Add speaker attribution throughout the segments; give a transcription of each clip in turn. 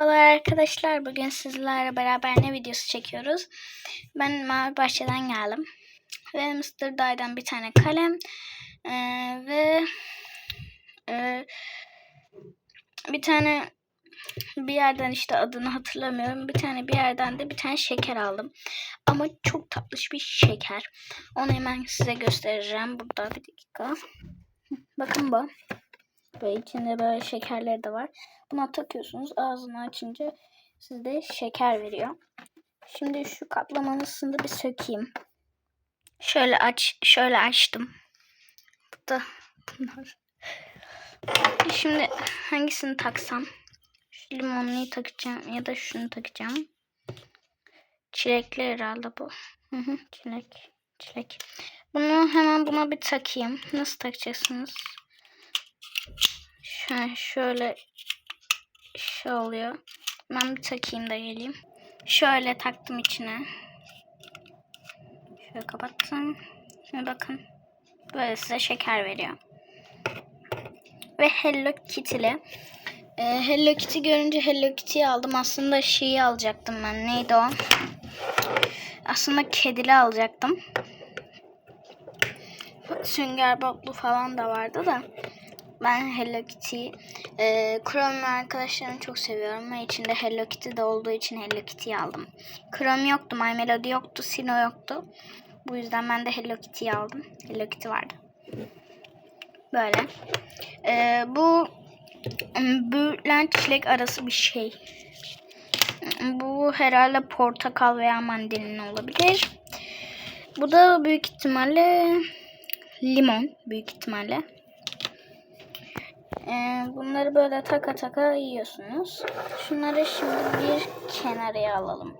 Speaker 1: Merhabalar arkadaşlar. Bugün sizlerle beraber ne videosu çekiyoruz? Ben Mavi Bahçe'den geldim. Ve Mr. Day'dan bir tane kalem. ee, ve ee, bir tane bir yerden işte adını hatırlamıyorum. Bir tane bir yerden de bir tane şeker aldım. Ama çok tatlış bir şeker. Onu hemen size göstereceğim. Burada bir dakika. Bakın bu. Ve içinde böyle şekerleri de var. Buna takıyorsunuz. Ağzını açınca size şeker veriyor. Şimdi şu kaplamasını da bir sökeyim. Şöyle aç, şöyle açtım. Burada bunlar. Şimdi hangisini taksam? Şu limonluyu takacağım ya da şunu takacağım. Çilekli herhalde bu. Hı hı, çilek. Çilek. Bunu hemen buna bir takayım. Nasıl takacaksınız? Şöyle, şöyle şey oluyor. Ben bir takayım da geleyim. Şöyle taktım içine. Şöyle kapattım. Şimdi bakın. Böyle size şeker veriyor. Ve Hello Kitty'li. Ee, Hello Kitty görünce Hello Kitty'yi aldım. Aslında şeyi alacaktım ben. Neydi o? Aslında kedili alacaktım. Sünger Bob'lu falan da vardı da. Ben Hello Kitty'yi e, Chrome ve arkadaşlarımı çok seviyorum ve içinde Hello Kitty de olduğu için Hello Kitty'yi aldım. Chrome yoktu, My Melody yoktu, Sino yoktu. Bu yüzden ben de Hello Kitty'yi aldım. Hello Kitty vardı. Böyle. E, bu böğürtlen çilek arası bir şey. Bu herhalde portakal veya mandalina olabilir. Bu da büyük ihtimalle limon büyük ihtimalle. Ee, bunları böyle taka taka yiyorsunuz. Şunları şimdi bir kenarıya alalım.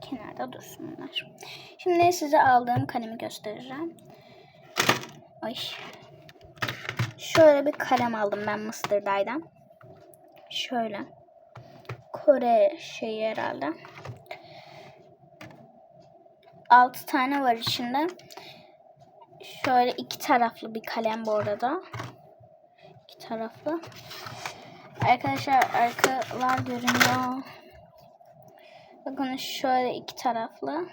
Speaker 1: Kenarda dursunlar. Şimdi size aldığım kalemi göstereceğim. Ay. Şöyle bir kalem aldım ben Mr. Day'dan. Şöyle. Kore şeyi herhalde. 6 tane var içinde. Şöyle iki taraflı bir kalem bu arada iki taraflı. Arkadaşlar arkalar görünüyor. Bakın şöyle iki taraflı.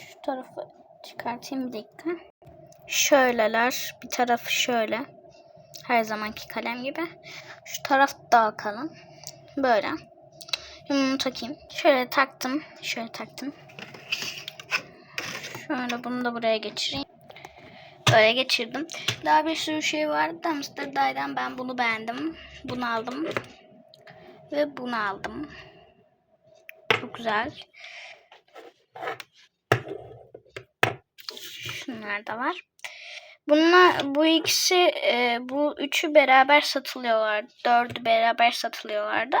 Speaker 1: Şu tarafı çıkartayım bir dakika. Şöyleler. Bir tarafı şöyle. Her zamanki kalem gibi. Şu taraf daha kalın. Böyle. Şimdi bunu takayım. Şöyle taktım. Şöyle taktım. Şöyle bunu da buraya geçireyim. Böyle geçirdim. Daha bir sürü şey vardı Mr. Day'dan ben bunu beğendim. Bunu aldım. Ve bunu aldım. Çok güzel. Şunlar da var. Bunlar bu ikisi e, bu üçü beraber satılıyorlar. Dördü beraber satılıyorlardı.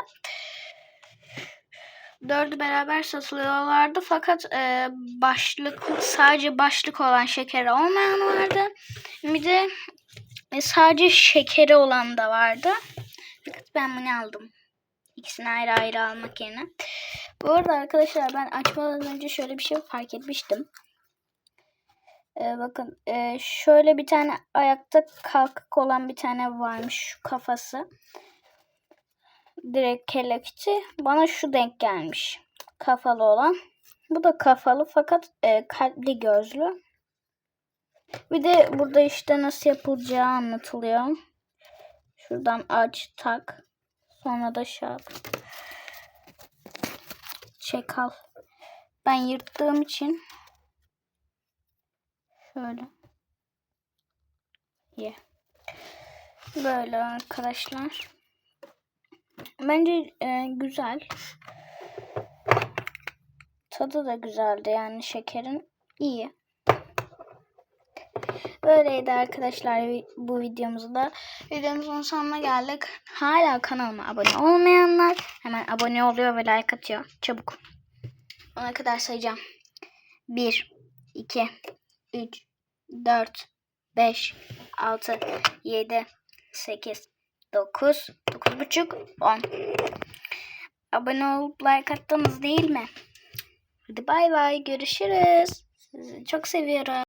Speaker 1: Dördü beraber satılıyorlardı fakat e, başlık sadece başlık olan şekeri olmayan vardı. Bir de e, sadece şekeri olan da vardı. Fakat ben bunu aldım. İkisini ayrı ayrı almak yerine. Bu arada arkadaşlar ben açmadan önce şöyle bir şey fark etmiştim. Ee, bakın e, şöyle bir tane ayakta kalkık olan bir tane varmış şu kafası direkt Kitty. Bana şu denk gelmiş. Kafalı olan. Bu da kafalı fakat e, kalpli gözlü. Bir de burada işte nasıl yapılacağı anlatılıyor. Şuradan aç tak. Sonra da şap. Çek al. Ben yırttığım için şöyle. Ye. Yeah. Böyle arkadaşlar. Bence e, güzel. Tadı da güzeldi yani şekerin iyi. Böyleydi arkadaşlar bu videomuzda. Videomuzun sonuna geldik. Hala kanalıma abone olmayanlar hemen abone oluyor ve like atıyor. Çabuk. Ona kadar sayacağım. 1, 2, 3, 4, 5, 6, 7, 8, 9, 9.5, 10. Abone olup like attınız değil mi? Hadi bay bay görüşürüz. Sizi çok seviyorum.